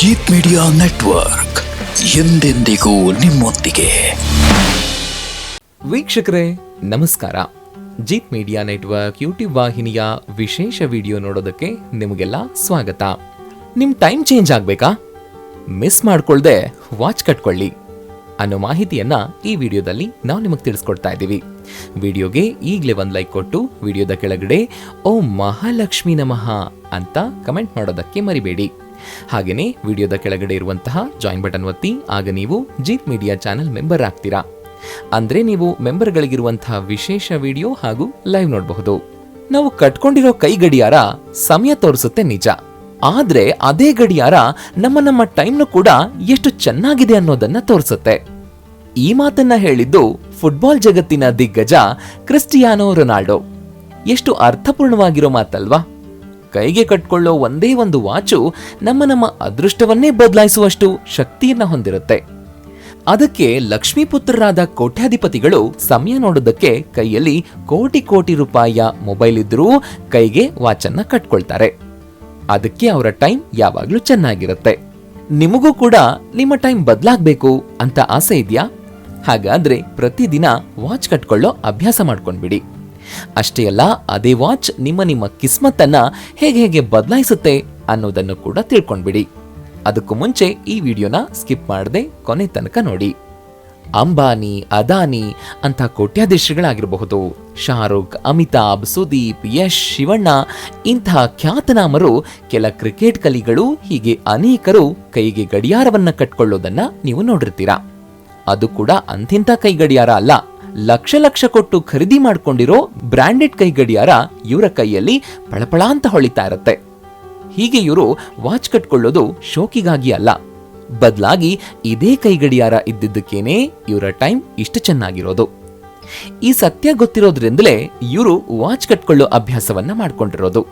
Jeet media network ಎಂದೆಂದಿಗೂ ನಿಮ್ಮೊಂದಿಗೆ. ವೀಕ್ಷಕರೇ, ನಮಸ್ಕಾರ. ಜೀತ್ ಮೀಡಿಯಾ ನೆಟ್ವರ್ಕ್ ಯೂಟ್ಯೂಬ್ ವಾಹಿನಿಯ ವಿಶೇಷ ವಿಡಿಯೋ ನೋಡೋದಕ್ಕೆ ನಿಮಗೆಲ್ಲ ಸ್ವಾಗತ. ನಿಮ್ ಟೈಮ್ ಚೇಂಜ್ ಆಗ್ಬೇಕಾ? ಮಿಸ್ ಮಾಡ್ಕೊಳ್ದೆ ವಾಚ್ ಕಟ್ಕೊಳ್ಳಿ. ಅನ್ನೋ ಮಾಹಿತಿಯನ್ನ ಈ ವಿಡಿಯೋದಲ್ಲಿ ನಾವು ನಿಮಗೆ ತಿಳಿಸ್ಕೊಡ್ತಾ ಇದ್ದೀವಿ ವಿಡಿಯೋಗೆ ಈಗಲೇ ಒಂದು ಲೈಕ್ ಕೊಟ್ಟು ವಿಡಿಯೋದ ಕೆಳಗಡೆ ಓ ಮಹಾಲಕ್ಷ್ಮಿ ನಮಃ ಅಂತ ಕಮೆಂಟ್ ಮಾಡೋದಕ್ಕೆ ಮರಿಬೇಡಿ. ಹಾಗೆಯೇ ವಿಡಿಯೋದ ಕೆಳಗಡೆ ಇರುವಂತಹ ಜಾಯಿನ್ ಬಟನ್ ಒತ್ತಿ, ಆಗ ನೀವು ಜೀತ್ ಮೀಡಿಯಾ ಚಾನೆಲ್ ಮೆಂಬರ್ ಆಗ್ತೀರಾ. ಅಂದ್ರೆ ನೀವು ಮೆಂಬರ್ಗಳಿಗಿರುವಂತಹ ವಿಶೇಷ ವಿಡಿಯೋ ಹಾಗೂ ಲೈವ್ ನೋಡಬಹುದು. ನಾವು ಕಟ್ಕೊಂಡಿರೋ ಕೈ ಗಡಿಯಾರ ಸಮಯ ತೋರಿಸುತ್ತೆ ನಿಜ. ಆದ್ರೆ ಅದೇ ಗಡಿಯಾರ ನಮ್ಮ ನಮ್ಮ ಟೈಮ್ನು ಕೂಡ ಎಷ್ಟು ಚೆನ್ನಾಗಿದೆ ಅನ್ನೋದನ್ನ ತೋರಿಸುತ್ತೆ. ಈ ಮಾತನ್ನ ಹೇಳಿದ್ದು ಫುಟ್ಬಾಲ್ ಜಗತ್ತಿನ ದಿಗ್ಗಜ ಕ್ರಿಸ್ಟಿಯಾನೋ ರೊನಾಲ್ಡೋ. ಎಷ್ಟು ಅರ್ಥಪೂರ್ಣವಾಗಿರೋ ಮಾತಲ್ವಾ? ಕೈಗೆ ಕಟ್ಕೊಳ್ಳೋ ಒಂದೇ ಒಂದು ವಾಚು ನಮ್ಮ ನಮ್ಮ ಅದೃಷ್ಟವನ್ನೇ ಬದಲಾಯಿಸುವಷ್ಟು ಶಕ್ತಿಯನ್ನ ಹೊಂದಿರುತ್ತೆ. ಅದಕ್ಕೆ ಲಕ್ಷ್ಮೀಪುತ್ರರಾದ ಕೋಟ್ಯಾಧಿಪತಿಗಳು ಸಮಯ ನೋಡೋದಕ್ಕೆ ಕೈಯಲ್ಲಿ ಕೋಟಿ ಕೋಟಿ ರೂಪಾಯಿಯ ಮೊಬೈಲ್ ಇದ್ರೂ ಕೈಗೆ ವಾಚನ್ನ ಕಟ್ಕೊಳ್ತಾರೆ. ಅದಕ್ಕೆ ಅವರ ಟೈಮ್ ಯಾವಾಗ್ಲೂ ಚೆನ್ನಾಗಿರುತ್ತೆ. ನಿಮಗೂ ಕೂಡ ನಿಮ್ಮ ಟೈಮ್ ಬದಲಾಗಬೇಕು ಅಂತ ಆಸೆ ಇದೆಯಾ? ಹಾಗಾದ್ರೆ ಪ್ರತಿದಿನ ವಾಚ್ ಕಟ್ಕೊಳ್ಳೋ ಅಭ್ಯಾಸ ಮಾಡ್ಕೊಂಡ್ಬಿಡಿ. ಅಷ್ಟೇ ಅಲ್ಲ, ಅದೇ ವಾಚ್ ನಿಮ್ಮ ನಿಮ್ಮ ಕಿಸ್ಮತ್ತನ್ನ ಹೇಗೆ ಹೇಗೆ ಬದಲಾಯಿಸುತ್ತೆ ಅನ್ನೋದನ್ನು ಕೂಡ ತಿಳ್ಕೊಂಡ್ಬಿಡಿ. ಅದಕ್ಕೂ ಮುಂಚೆ ಈ ವಿಡಿಯೋನ ಸ್ಕಿಪ್ ಮಾಡದೆ ಕೊನೆ ತನಕ ನೋಡಿ. ಅಂಬಾನಿ, ಅದಾನಿ ಅಂತ ಕೋಟ್ಯಾಧೀಶಗಳಾಗಿರಬಹುದು ಶಾರುಖ್, ಅಮಿತಾಬ್, ಸುದೀಪ್, ಯಶ್, ಶಿವಣ್ಣ ಇಂತಹ ಖ್ಯಾತನಾಮರು ಕೆಲ ಕ್ರಿಕೆಟ್ ಕಲಿಗಳು, ಹೀಗೆ ಅನೇಕರು ಕೈಗೆ ಗಡಿಯಾರವನ್ನ ಕಟ್ಕೊಳ್ಳೋದನ್ನ ನೀವು ನೋಡಿರ್ತೀರಾ. ಅದು ಕೂಡ ಅಂತಿಂತ ಕೈಗಡಿಯಾರ ಅಲ್ಲ. ಲಕ್ಷ ಲಕ್ಷ ಕೊಟ್ಟು ಖರೀದಿ ಮಾಡ್ಕೊಂಡಿರೋ ಬ್ರಾಂಡೆಡ್ ಕೈ ಗಡಿಯಾರ ಇವರ ಕೈಯಲ್ಲಿ ಪಳಪಳ ಅಂತ ಹೊಳಿತಾ ಇರುತ್ತೆ. ಹೀಗೆ ಇವರು ವಾಚ್ ಕಟ್ಕೊಳ್ಳೋದು ಶೋಕಿಗಾಗಿ ಅಲ್ಲ. ಬದಲಾಗಿ ಇದೇ ಕೈ ಗಡಿಯಾರ ಇದ್ದಿದ್ದಕ್ಕೇನೆ ಇವರ ಟೈಮ್ ಇಷ್ಟು ಚೆನ್ನಾಗಿರೋದು. ಈ ಸತ್ಯ ಗೊತ್ತಿರೋದ್ರಿಂದಲೇ ಇವರು ವಾಚ್ ಕಟ್ಕೊಳ್ಳೋ ಅಭ್ಯಾಸವನ್ನ ಮಾಡ್ಕೊಂಡಿರೋದು.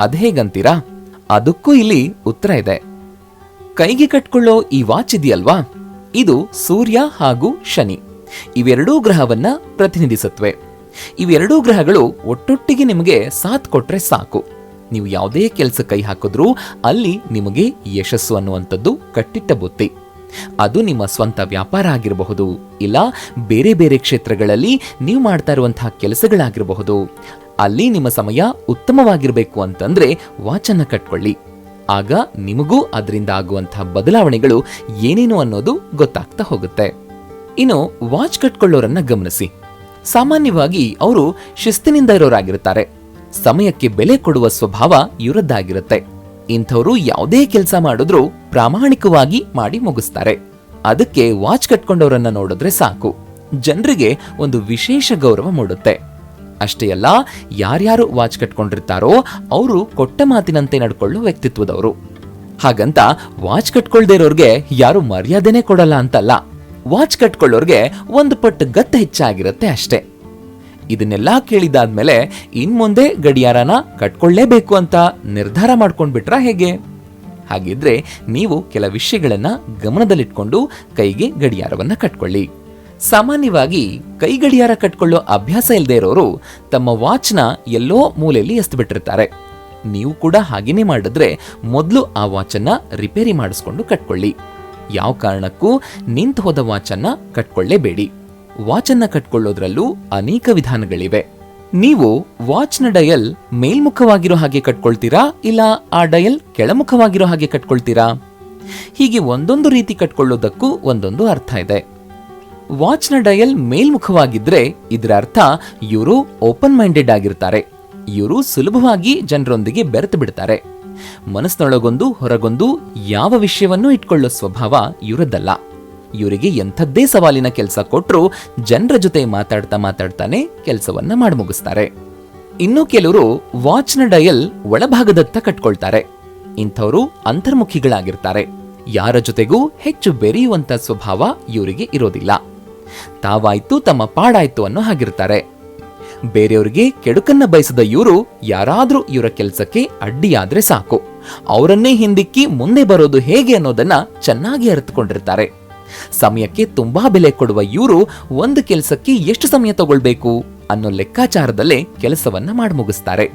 ಅದೇಗಂತೀರಾ ಅದಕ್ಕೂ ಇಲ್ಲಿ ಉತ್ತರ ಇದೆ. ಕೈಗೆ ಕಟ್ಕೊಳ್ಳೋ ಈ ವಾಚ್ ಇದೆಯಲ್ವಾ? ಇದು ಸೂರ್ಯ ಹಾಗೂ ಶನಿ. ಇವೆರಡೂ ಗ್ರಹವನ್ನ ಪ್ರತಿನಿಧಿಸುತ್ತವೆ. ಇವೆರಡೂ ಗ್ರಹಗಳು ಒಟ್ಟೊಟ್ಟಿಗೆ ನಿಮಗೆ ಸಾಥ್ ಕೊಟ್ರೆ ಸಾಕು. ನೀವು ಯಾವುದೇ ಕೆಲಸ ಕೈ ಹಾಕಿದ್ರೂ ಅಲ್ಲಿ ನಿಮಗೆ ಯಶಸ್ಸು ಅನ್ನುವಂಥದ್ದು ಕಟ್ಟಿಟ್ಟ ಬುತ್ತಿ ಅದು ನಿಮ್ಮ ಸ್ವಂತ ವ್ಯಾಪಾರ ಆಗಿರಬಹುದು, ಇಲ್ಲ ಬೇರೆ ಬೇರೆ ಕ್ಷೇತ್ರಗಳಲ್ಲಿ ನೀವು ಮಾಡ್ತಾ ಇರುವಂತಹ ಕೆಲಸಗಳಾಗಿರಬಹುದು. ಅಲ್ಲಿ ನಿಮ್ಮ ಸಮಯ ಉತ್ತಮವಾಗಿರಬೇಕು ಅಂತಂದ್ರೆ ವಾಚನ ಕಟ್ಕೊಳ್ಳಿ. ಆಗ ನಿಮಗೂ ಅದರಿಂದ ಆಗುವಂತಹ ಬದಲಾವಣೆಗಳು ಏನೇನು ಅನ್ನೋದು ಗೊತ್ತಾಗ್ತಾ ಹೋಗುತ್ತೆ. ಇನ್ನು ವಾಚ್ ಕಟ್ಕೊಳ್ಳೋರನ್ನ ಗಮನಿಸಿ. ಸಾಮಾನ್ಯವಾಗಿ ಅವರು ಶಿಸ್ತಿನಿಂದ ಇರೋರಾಗಿರುತ್ತಾರೆ ಸಮಯಕ್ಕೆ ಬೆಲೆ ಕೊಡುವ ಸ್ವಭಾವ ಇವರದ್ದಾಗಿರುತ್ತೆ. ಇಂಥವರು ಯಾವುದೇ ಕೆಲಸ ಮಾಡಿದ್ರೂ ಪ್ರಾಮಾಣಿಕವಾಗಿ ಮಾಡಿ ಮುಗಿಸ್ತಾರೆ. ಅದಕ್ಕೆ ವಾಚ್ ಕಟ್ಕೊಂಡವರನ್ನ ನೋಡಿದ್ರೆ ಸಾಕು. ಜನರಿಗೆ ಒಂದು ವಿಶೇಷ ಗೌರವ ಮೂಡುತ್ತೆ. ಅಷ್ಟೇ ಅಲ್ಲ, ಯಾರ್ಯಾರು ವಾಚ್ ಕಟ್ಕೊಂಡಿರ್ತಾರೋ ಅವರು ಕೊಟ್ಟ ಮಾತಿನಂತೆ ನಡ್ಕೊಳ್ಳೋ ವ್ಯಕ್ತಿತ್ವದವರು. ಹಾಗಂತ ವಾಚ್ ಕಟ್ಕೊಳ್ದೇ ಇರೋರ್ಗೆ ಯಾರು ಮರ್ಯಾದೆನೇ ಕೊಡಲ್ಲ ಅಂತಲ್ಲ. ವಾಚ್ ಕಟ್ಕೊಳ್ಳೋರ್ಗೆ ಒಂದು ಪಟ್ಟು ಗತ್ತ ಹೆಚ್ಚಾಗಿರುತ್ತೆ ಅಷ್ಟೇ. ಇದನ್ನೆಲ್ಲ ಕೇಳಿದಾದ್ಮೇಲೆ ಇನ್ಮುಂದೆ ಗಡಿಯಾರನ ಕಟ್ಕೊಳ್ಳೇಬೇಕು ಅಂತ ನಿರ್ಧಾರ ಮಾಡ್ಕೊಂಡ್ಬಿಟ್ರಾ ಹೇಗೆ? ಹಾಗಿದ್ರೆ ನೀವು ಕೆಲ ವಿಷಯಗಳನ್ನ ಗಮನದಲ್ಲಿಟ್ಕೊಂಡು ಕೈಗೆ ಗಡಿಯಾರವನ್ನ ಕಟ್ಕೊಳ್ಳಿ. ಸಾಮಾನ್ಯವಾಗಿ ಕೈ ಗಡಿಯಾರ ಕಟ್ಕೊಳ್ಳೋ ಅಭ್ಯಾಸ ಇಲ್ಲದೆ ಇರೋರು ತಮ್ಮ ವಾಚ್ನ ಎಲ್ಲೋ ಮೂಲೆಯಲ್ಲಿ ಎಸ್ತುಬಿಟ್ಟಿರ್ತಾರೆ. ನೀವು ಕೂಡ ಹಾಗೇನೆ ಮಾಡಿದ್ರೆ ಮೊದಲು ಆ ವಾಚನ್ನು ರಿಪೇರಿ ಮಾಡಿಸ್ಕೊಂಡು ಕಟ್ಕೊಳ್ಳಿ. ಯಾವ ಕಾರಣಕ್ಕೂ ನಿಂತು ಹೋದ ವಾಚನ್ನ ಕಟ್ಕೊಳ್ಳೇಬೇಡಿ. ವಾಚನ್ನ ಕಟ್ಕೊಳ್ಳೋದ್ರಲ್ಲೂ ಅನೇಕ ವಿಧಾನಗಳಿವೆ. ನೀವು ವಾಚ್ನ ಡಯಲ್ ಮೇಲ್ಮುಖವಾಗಿರೋ ಹಾಗೆ ಕಟ್ಕೊಳ್ತೀರಾ ಇಲ್ಲ ಆ ಡಯಲ್ ಕೆಳಮುಖವಾಗಿರೋ ಹಾಗೆ ಕಟ್ಕೊಳ್ತೀರಾ? ಹೀಗೆ ಒಂದೊಂದು ರೀತಿ ಕಟ್ಕೊಳ್ಳೋದಕ್ಕೂ ಒಂದೊಂದು ಅರ್ಥ ಇದೆ. ವಾಚ್ನ ಡಯಲ್ ಮೇಲ್ಮುಖವಾಗಿದ್ರೆ ಇದರ ಅರ್ಥ ಇವರು ಓಪನ್ ಮೈಂಡೆಡ್ ಆಗಿರ್ತಾರೆ. ಇವರು ಸುಲಭವಾಗಿ ಜನರೊಂದಿಗೆ ಬೆರೆತು ಬಿಡ್ತಾರೆ. ಮನಸ್ಸಿನೊಳಗೊಂದು, ಹೊರಗೊಂದು ಯಾವ ವಿಷಯವನ್ನೂ ಇಟ್ಕೊಳ್ಳೋ ಸ್ವಭಾವ ಇವರದ್ದಲ್ಲ. ಇವರಿಗೆ ಎಂಥದ್ದೇ ಸವಾಲಿನ ಕೆಲಸ ಕೊಟ್ಟರು ಜನರ ಜೊತೆ ಮಾತಾಡ್ತಾ ಮಾತಾಡ್ತಾನೆ ಕೆಲಸವನ್ನ ಮಾಡಿ ಮುಗಿಸ್ತಾರೆ. ಇನ್ನು ಕೆಲವರು ವಾಚ್ನ ಡಯಲ್ ಒಳಭಾಗದತ್ತ ಕಟ್ಕೊಳ್ತಾರೆ. ಇಂಥವರು ಅಂತರ್ಮುಖಿಗಳಾಗಿರ್ತಾರೆ. ಯಾರ ಜೊತೆಗೂ ಹೆಚ್ಚು ಬೆರೆಯುವಂತ ಸ್ವಭಾವ ಇವರಿಗೆ ಇರೋದಿಲ್ಲ. ತಾವಾಯ್ತು ತಮ್ಮ ಪಾಡಾಯ್ತು ಅನ್ನೋ ಹಾಗಿರ್ತಾರೆ. ಬೇರೆಯವರಿಗೆ ಕೆಡುಕನ್ನ ಬಯಸದ ಇವರು ಯಾರಾದ್ರೂ ಇವರ ಕೆಲಸಕ್ಕೆ ಅಡ್ಡಿಯಾದ್ರೆ ಸಾಕು. ಅವರನ್ನೇ ಹಿಂದಿಕ್ಕಿ ಮುಂದೆ ಬರೋದು ಹೇಗೆ ಅನ್ನೋದನ್ನ ಚೆನ್ನಾಗಿ ಅರಿತುಕೊಂಡಿರ್ತಾರೆ. ಸಮಯಕ್ಕೆ ತುಂಬಾ ಬೆಲೆ ಕೊಡುವ ಇವರು ಒಂದು ಕೆಲಸಕ್ಕೆ ಎಷ್ಟು ಸಮಯ ತಗೊಳ್ಬೇಕು ಅನ್ನೋ ಲೆಕ್ಕಾಚಾರದಲ್ಲೇ ಕೆಲಸವನ್ನ ಮಾಡಿ ಮುಗಿಸ್ತಾರೆ.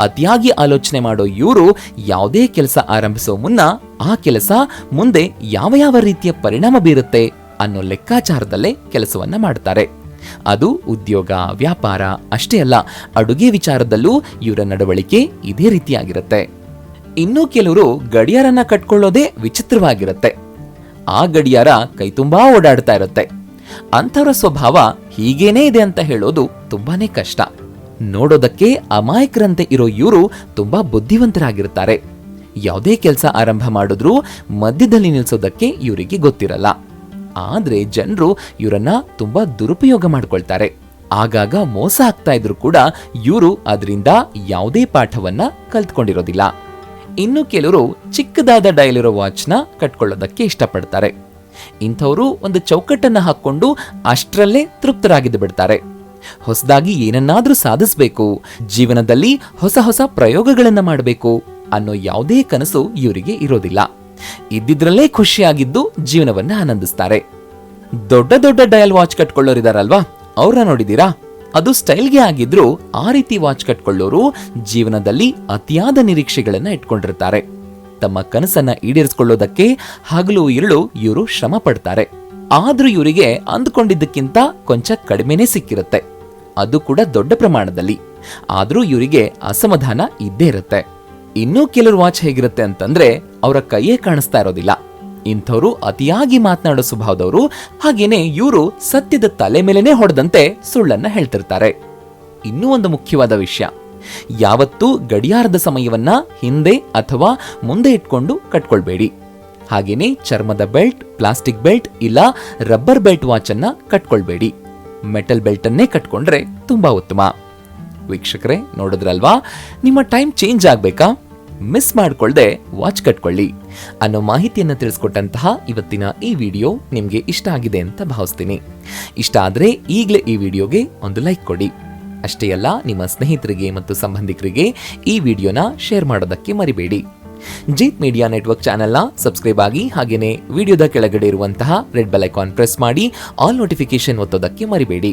ಅತಿಯಾಗಿ ಆಲೋಚನೆ ಮಾಡೋ ಇವರು ಯಾವುದೇ ಕೆಲಸ ಆರಂಭಿಸೋ ಮುನ್ನ ಆ ಕೆಲಸ ಮುಂದೆ ಯಾವ ಯಾವ ರೀತಿಯ ಪರಿಣಾಮ ಬೀರುತ್ತೆ ಅನ್ನೋ ಲೆಕ್ಕಾಚಾರದಲ್ಲೇ ಕೆಲಸವನ್ನ ಮಾಡ್ತಾರೆ. ಅದು ಉದ್ಯೋಗ, ವ್ಯಾಪಾರ ಅಷ್ಟೇ ಅಲ್ಲ, ಅಡುಗೆ ವಿಚಾರದಲ್ಲೂ ಇವರ ನಡವಳಿಕೆ ಇದೇ ರೀತಿಯಾಗಿರುತ್ತೆ. ಇನ್ನು ಕೆಲವರು ಗಡಿಯಾರನ ಕಟ್ಕೊಳ್ಳೋದೇ ವಿಚಿತ್ರವಾಗಿರುತ್ತೆ. ಆ ಗಡಿಯಾರ ಕೈತುಂಬಾ ಓಡಾಡ್ತಾ ಇರುತ್ತೆ. ಅಂಥವರ ಸ್ವಭಾವ ಹೀಗೇನೇ ಇದೆ ಅಂತ ಹೇಳೋದು ತುಂಬಾನೇ ಕಷ್ಟ. ನೋಡೋದಕ್ಕೆ ಅಮಾಯಕರಂತೆ ಇರೋ ಇವರು ತುಂಬಾ ಬುದ್ಧಿವಂತರಾಗಿರ್ತಾರೆ. ಯಾವುದೇ ಕೆಲಸ ಆರಂಭ ಮಾಡಿದ್ರೂ ಮಧ್ಯದಲ್ಲಿ ನಿಲ್ಸೋದಕ್ಕೆ ಇವರಿಗೆ ಗೊತ್ತಿರಲ್ಲ. ಆದ್ರೆ ಜನರು ಇವರನ್ನ ತುಂಬಾ ದುರುಪಯೋಗ ಮಾಡ್ಕೊಳ್ತಾರೆ. ಆಗಾಗ ಮೋಸ ಆಗ್ತಾ ಇದ್ರು ಕೂಡ ಇವರು ಅದರಿಂದ ಯಾವುದೇ ಪಾಠವನ್ನ ಕಲ್ತ್ಕೊಂಡಿರೋದಿಲ್ಲ. ಇನ್ನು ಕೆಲವರು ಚಿಕ್ಕದಾದ ಡಯಲ್ ಇರೋ ವಾಚ್ನ ಕಟ್ಕೊಳ್ಳೋದಕ್ಕೆ ಇಷ್ಟಪಡ್ತಾರೆ. ಇಂಥವರು ಒಂದು ಚೌಕಟ್ಟನ್ನು ಹಾಕ್ಕೊಂಡು ಅಷ್ಟರಲ್ಲೇ ತೃಪ್ತರಾಗಿದ್ದು ಬಿಡ್ತಾರೆ. ಹೊಸದಾಗಿ ಏನನ್ನಾದರೂ ಸಾಧಿಸಬೇಕು, ಜೀವನದಲ್ಲಿ ಹೊಸ ಹೊಸ ಪ್ರಯೋಗಗಳನ್ನ ಮಾಡಬೇಕು ಅನ್ನೋ ಯಾವುದೇ ಕನಸು ಇವರಿಗೆ ಇರೋದಿಲ್ಲ. ಇದ್ದಿದ್ರಲ್ಲೇ ಖುಷಿಯಾಗಿದ್ದು ಜೀವನವನ್ನ ಆನಂದಿಸ್ತಾರೆ. ದೊಡ್ಡ ದೊಡ್ಡ ಡಯಲ್ ವಾಚ್ ಕಟ್ಕೊಳ್ಳೋರಿದಾರಲ್ವಾ? ಅವ್ರನ್ನ ನೋಡಿದೀರಾ? ಅದು ಸ್ಟೈಲ್ಗೆ ಆಗಿದ್ರು ಆ ರೀತಿ ವಾಚ್ ಕಟ್ಕೊಳ್ಳೋರು ಜೀವನದಲ್ಲಿ ಅತಿಯಾದ ನಿರೀಕ್ಷೆಗಳನ್ನ ಇಟ್ಕೊಂಡಿರ್ತಾರೆ. ತಮ್ಮ ಕನಸನ್ನ ಈಡೇರಿಸಿಕೊಳ್ಳೋದಕ್ಕೆ ಹಗಲು ಇರುಳು ಇವರು ಶ್ರಮ ಪಡ್ತಾರೆ. ಆದ್ರೂ ಇವರಿಗೆ ಅಂದ್ಕೊಂಡಿದ್ದಕ್ಕಿಂತ ಕೊಂಚ ಕಡಿಮೆನೇ ಸಿಕ್ಕಿರುತ್ತೆ. ಅದು ಕೂಡ ದೊಡ್ಡ ಪ್ರಮಾಣದಲ್ಲಿ. ಆದ್ರೂ ಇವರಿಗೆ ಅಸಮಾಧಾನ ಇದ್ದೇ ಇರುತ್ತೆ. ಇನ್ನೂ ಕೆಲವರು ವಾಚ್ ಹೇಗಿರುತ್ತೆ ಅಂತಂದ್ರೆ ಅವರ ಕೈಯೇ ಕಾಣಿಸ್ತಾ ಇರೋದಿಲ್ಲ. ಇಂಥವರು ಅತಿಯಾಗಿ ಮಾತನಾಡೋ ಸ್ವಭಾವದವರು, ಹಾಗೇನೆ ಇವರು ಸತ್ಯದ ತಲೆ ಮೇಲೆನೆ ಹೊಡೆದಂತೆ ಸುಳ್ಳನ್ನ ಹೇಳ್ತಿರ್ತಾರೆ. ಇನ್ನೂ ಒಂದು ಮುಖ್ಯವಾದ ವಿಷಯ. ಯಾವತ್ತೂ ಗಡಿಯಾರದ ಸಮಯವನ್ನ ಹಿಂದೆ ಅಥವಾ ಮುಂದೆ ಇಟ್ಕೊಂಡು ಕಟ್ಕೊಳ್ಬೇಡಿ. ಹಾಗೇನೆ ಚರ್ಮದ ಬೆಲ್ಟ್, ಪ್ಲಾಸ್ಟಿಕ್ ಬೆಲ್ಟ್ ಇಲ್ಲ ರಬ್ಬರ್ ಬೆಲ್ಟ್ ವಾಚ್ ಅನ್ನ ಕಟ್ಕೊಳ್ಬೇಡಿ. ಮೆಟಲ್ ಬೆಲ್ಟ್ ಅನ್ನೇ ಕಟ್ಕೊಂಡ್ರೆ ತುಂಬಾ ಉತ್ತಮ. ವೀಕ್ಷಕರೇ, ನೋಡಿದ್ರಲ್ವಾ? ನಿಮ್ಮ ಟೈಮ್ ಚೇಂಜ್ ಆಗ್ಬೇಕಾ? ಮಿಸ್ ಮಾಡ್ಕೊಳ್ದೆ ವಾಚ್ ಕಟ್ಕೊಳ್ಳಿ ಅನ್ನೋ ಮಾಹಿತಿಯನ್ನು ತಿಳಿಸ್ಕೊಟ್ಟಂತಹ ಇವತ್ತಿನ ಈ ವಿಡಿಯೋ ನಿಮಗೆ ಇಷ್ಟ ಆಗಿದೆ ಅಂತ ಭಾವಿಸ್ತೀನಿ. ಇಷ್ಟ ಆದರೆ ಈಗಲೇ ಈ ವಿಡಿಯೋಗೆ ಒಂದು ಲೈಕ್ ಕೊಡಿ. ಅಷ್ಟೇ ಅಲ್ಲ, ನಿಮ್ಮ ಸ್ನೇಹಿತರಿಗೆ ಮತ್ತು ಸಂಬಂಧಿಕರಿಗೆ ಈ ವಿಡಿಯೋನ ಶೇರ್ ಮಾಡೋದಕ್ಕೆ ಮರಿಬೇಡಿ. ಜೀತ್ ಮೀಡಿಯಾ ನೆಟ್ವರ್ಕ್ ಚಾನೆಲ್ನ ಸಬ್ಸ್ಕ್ರೈಬ್ ಆಗಿ ಹಾಗೆಯೇ ವಿಡಿಯೋದ ಕೆಳಗಡೆ ಇರುವಂತಹ ರೆಡ್ ಬೆಲ್ ಐಕಾನ್ ಪ್ರೆಸ್ ಮಾಡಿ, ಆಲ್ ನೋಟಿಫಿಕೇಶನ್ ಒತ್ತೋದಕ್ಕೆ ಮರಿಬೇಡಿ.